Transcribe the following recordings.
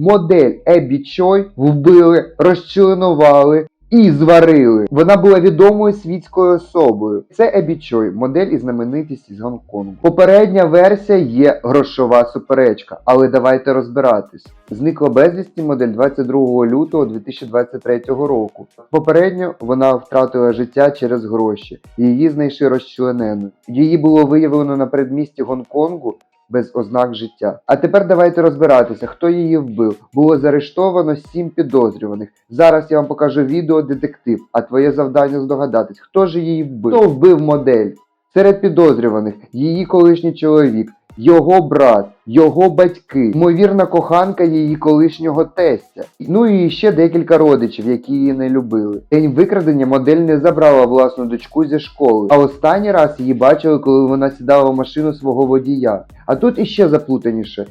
Модель Еббі Чой вбили, розчленували і зварили. Вона була відомою світською особою. Це Чой, модель і знаменитість із Гонконгу. Попередня версія є грошова суперечка, але давайте розбиратись. Зникла безвісті модель 22 лютого 2023 року. Попередньо вона втратила життя через гроші. Її знайшли розчлененою. Її було виявлено на передмісті Гонконгу без ознак життя. А тепер давайте розбиратися, хто її вбив. Було заарештовано сім підозрюваних. Зараз я вам покажу відео детектив, а твоє завдання здогадатись, хто ж її вбив. Хто вбив модель? Серед підозрюваних її колишній чоловік, його брат, його батьки, ймовірна коханка її колишнього тестя. Ну і ще декілька родичів, які її не любили. День викрадення модель не забрала власну дочку зі школи, а останній раз її бачили, коли вона сідала в машину свого водія. А тут іще заплутаніше.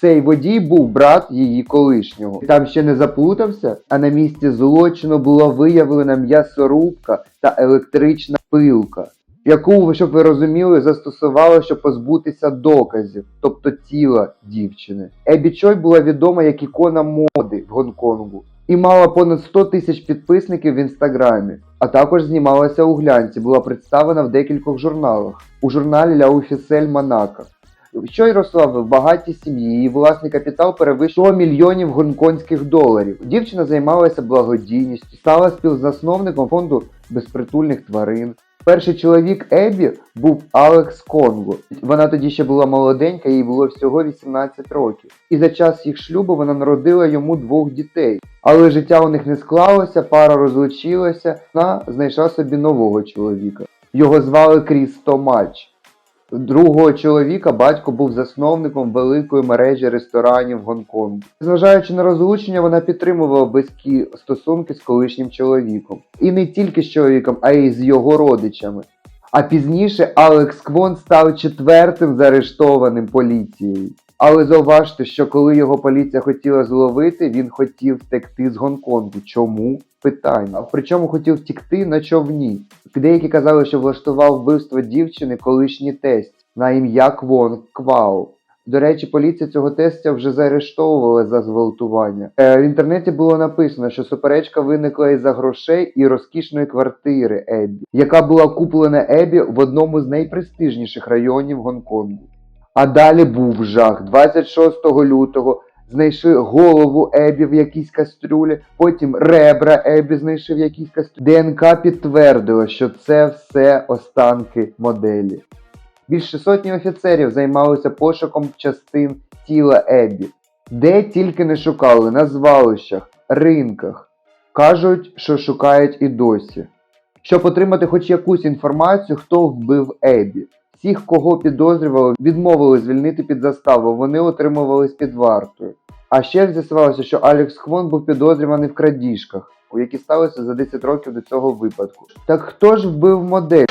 Цей водій був брат її колишнього. Там ще не заплутався, а на місці злочину була виявлена м'ясорубка та електрична пилка, яку, щоб ви розуміли, застосували, щоб позбутися доказів, тобто тіла дівчини. Ебі Чой була відома як ікона моди в Гонконгу і мала понад 100 тисяч підписників в інстаграмі. А також знімалася у глянці, була представлена в декількох журналах. У журналі La Officielle Monaco. Що й росла в багатій сім'ї, її власний капітал перевищував 100 мільйонів гонконгських доларів. Дівчина займалася благодійністю, стала співзасновником фонду безпритульних тварин. Перший чоловік Ебі був Алекс Конго. Вона тоді ще була молоденька, їй було всього 18 років. І за час їх шлюбу вона народила йому двох дітей. Але життя у них не склалося, пара розлучилася, вона знайшла собі нового чоловіка. Його звали Крісто Томач. Другого чоловіка батько був засновником великої мережі ресторанів Гонконгу. Зважаючи на розлучення, вона підтримувала близькі стосунки з колишнім чоловіком. І не тільки з чоловіком, а й з його родичами. А пізніше Алекс Квон став четвертим заарештованим поліцією. Але зауважте, що коли його поліція хотіла зловити, він хотів втекти з Гонконгу. Чому? Питання. Причому хотів втекти на човні. Деякі казали, що влаштував вбивство дівчини колишній тесть на ім'я Квон Квау. До речі, поліція цього тестя вже заарештовувала за зґвалтування. Е, в інтернеті було написано, що суперечка виникла із-за грошей і розкішної квартири Еббі, яка була куплена Еббі в одному з найпрестижніших районів Гонконгу. А далі був жах. 26 лютого знайшли голову Ебі в якійсь кастрюлі, потім ребра Ебі знайшли в якійсь кастрюлі. ДНК підтвердило, що це все останки моделі. Більше сотні офіцерів займалися пошуком частин тіла Ебі. Де тільки не шукали, на звалищах, ринках. Кажуть, що шукають і досі. Щоб отримати хоч якусь інформацію, хто вбив Ебі. Всіх, кого підозрювали, відмовили звільнити під заставу, вони отримувались під вартою. А ще з'ясувалося, що Алекс Хвон був підозрюваний в крадіжках, у які сталося за 10 років до цього випадку. Так хто ж вбив модель?